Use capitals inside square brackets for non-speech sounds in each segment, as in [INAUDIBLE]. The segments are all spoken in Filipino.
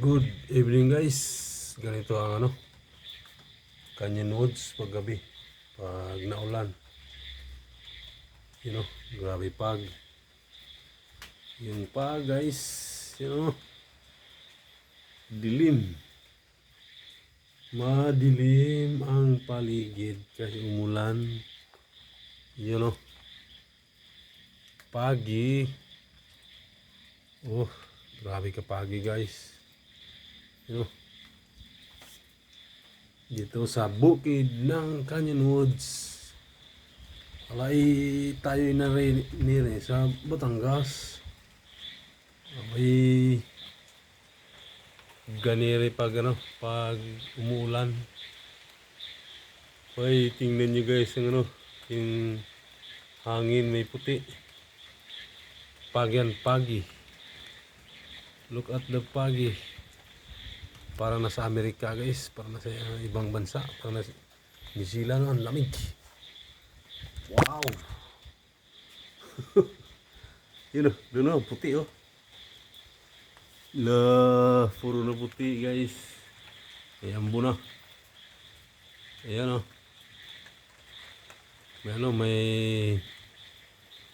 Good evening guys. Ganito ang ano. Canyon Woods pag gabi. Pag naulan. You know, grabe pag. Yung pag guys, you know. Dilim. Madilim ang paligid kasi umulan. You know. Pagi. Oh, grabe ka pagi guys. Dito sa bukid ng Canyon Woods. Alay tayo na rin sa Batangas. Abay ganire pag ano, pag umuulan. Ay, tingnan nyo guys yung ano, yung hangin may puti. Pag yan, pagi. Look at the pagi. Parang nasa Amerika guys, parang nasa uh, ibang bansa, parang nasa New Zealand, ang lamig. Wow! [LAUGHS] Yun oh, doon oh, puti oh. La, puro na puti guys. Ayan na. Ayan oh. May ano, may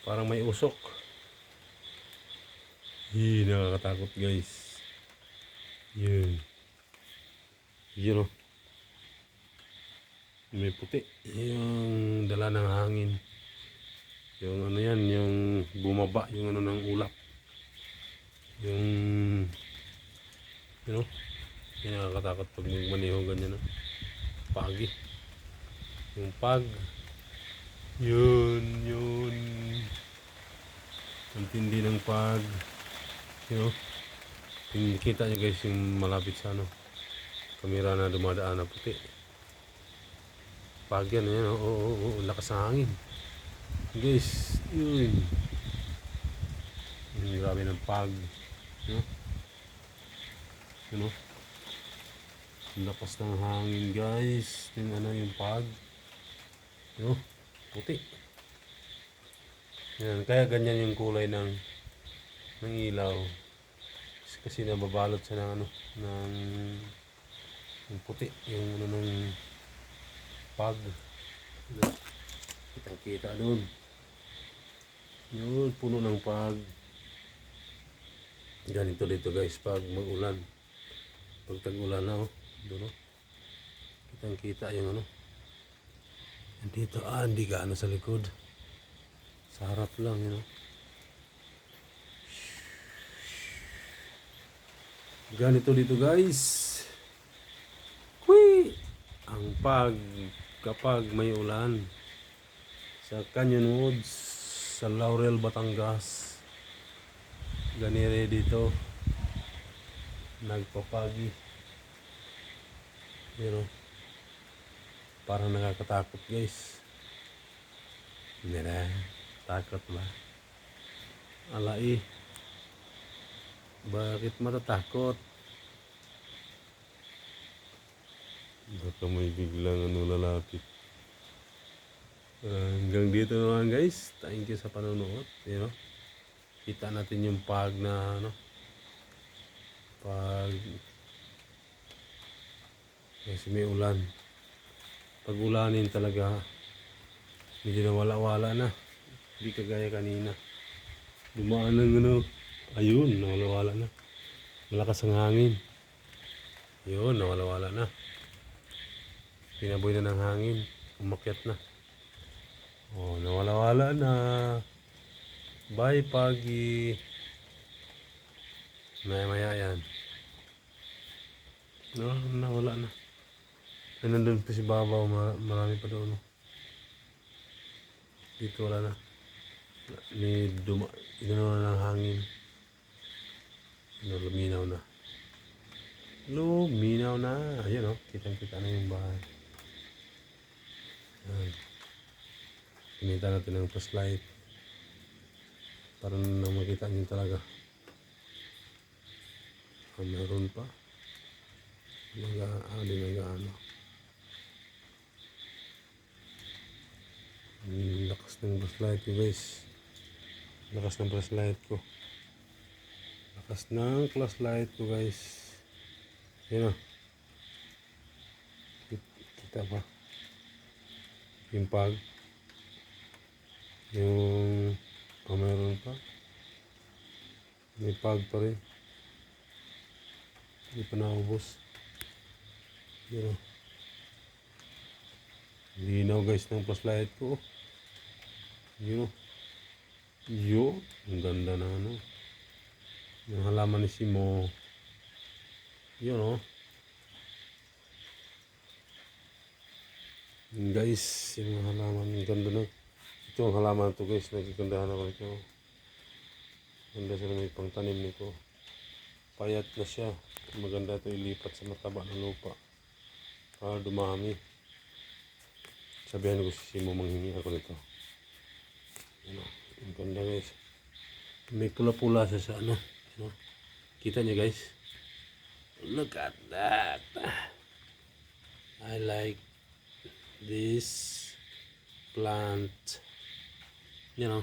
parang may usok. Hi, nakakatakot guys. Yun. Yun oh. May puti. Yung dala ng hangin. Yung ano yan, yung bumaba, yung ano ng ulap. Yung, you know, yung nakakatakot pag magmaneho ganyan no? Pagi. Yung pag. Yun, yun. Ang tindi ng pag. You know, kita nyo guys yung malapit sa ano kamera na dumadaan na puti. Pag yan yan oo oo oo lakas ng hangin. Guys yun. Yung grabe ng pag know? Ang lakas ng hangin guys. Yung ano yung pag know? puti. Yan kaya ganyan yung kulay ng ng ilaw. Kasi nababalot siya ng ano ng yung puti yung ano ng pag. Kitang kita doon yun puno ng pag. Ganito dito guys pag mag-ulan. Pag tag-ulan na oh doon oh. Kitang kita yung ano. Dito ah hindi gaano sa likod. Sa harap lang yun oh. Ganito dito guys! Ang pag kapag may ulan sa Canyon Woods sa Laurel, Batangas ganire dito nagpapagi. Pero parang nakakatakot guys. Na takot ba? Alai bakit matatakot baka may biglang ano lalapit. Ah, hanggang dito naman guys. Thank you sa panonood you know. Kita natin yung pag na ano pag kasi may ulan. Pag ulanin talaga medyo nawala-wala na. Hindi kagaya kanina. Dumaan ng ano ayun nawala-wala na. Malakas ang hangin. Yun nawala-wala na pinaboy na ng hangin. Umakyat na. Oh nawala-wala na. Bye pagi maya maya yan. No, nawala na. Ay nandun pa si Babaw ma- marami pa doon oh. dito wala na. Ni duma inano na ng hangin. Ano, luminaw na. Luminaw na. Ayun oh. Kitang kita na yung bahay. Ayan. Pinita natin ng flashlight para na makita niyo talaga. Ah, meron pa. Naga, di nag-ano. Ang lakas ng flashlight ko guys. Lakas ng flashlight ko. Lakas ng flashlight ko guys. Yan o. Kita ba? Yung pag. Yung... Oh, meron pa. May pag pa rin. Hindi pa naubos. Yan o. Linaw guys ng flashlight ko. Yun o. Yun. Ang ganda na ano. Yung halaman ni Simo. Yun o. guys, yung halaman, ang ganda na. Ito ang halaman to guys, nagkagandahan ako nito. Ganda sila may pangtanim nito. Payat na siya. Maganda ito ilipat sa mataba ng lupa. Para dumami. Sabihan ko si Simo manghingi ako nito. Ano, ang ganda guys. May pula-pula siya sa ano. ano. Kita niyo guys. Look at that. I like this plant. Yan o.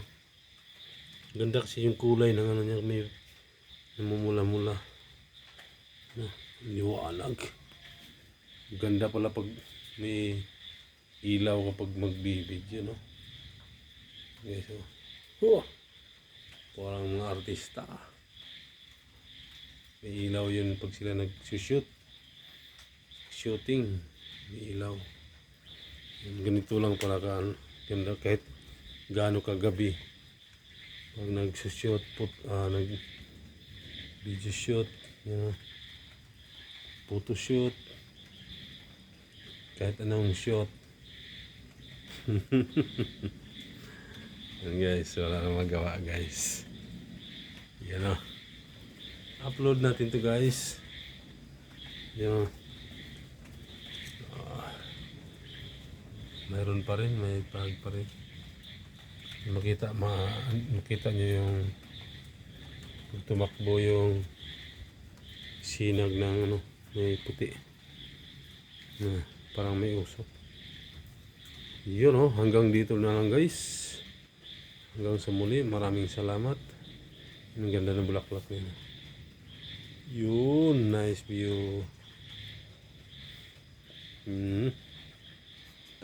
Ganda kasi yung kulay ng ano niya. May namumula-mula. Na, liwanag. Ganda pala pag may ilaw kapag magbibidyo, no? Guys, oh. Huh! Parang mga artista. May ilaw yun pag sila nag-shoot. Shooting. May ilaw. Ganito lang pala ka, ano, ganda kahit gaano kagabi. Pag nag-shoot, put, ah, nag video shoot, yan, photo shoot, kahit anong shoot. [LAUGHS] Yan guys, wala nang magawa guys. Yan o. Upload natin to guys. Yan o. Mayroon pa rin, may pag pa rin. Makita, ma makita nyo yung pag tumakbo yung sinag ng ano, may puti. Na, parang may usok. Yun oh, hanggang dito na lang guys. Hanggang sa muli, maraming salamat. Ang ganda ng bulaklak nila. Yun, nice view. Mm.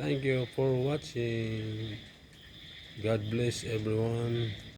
Thank you for watching. God bless everyone.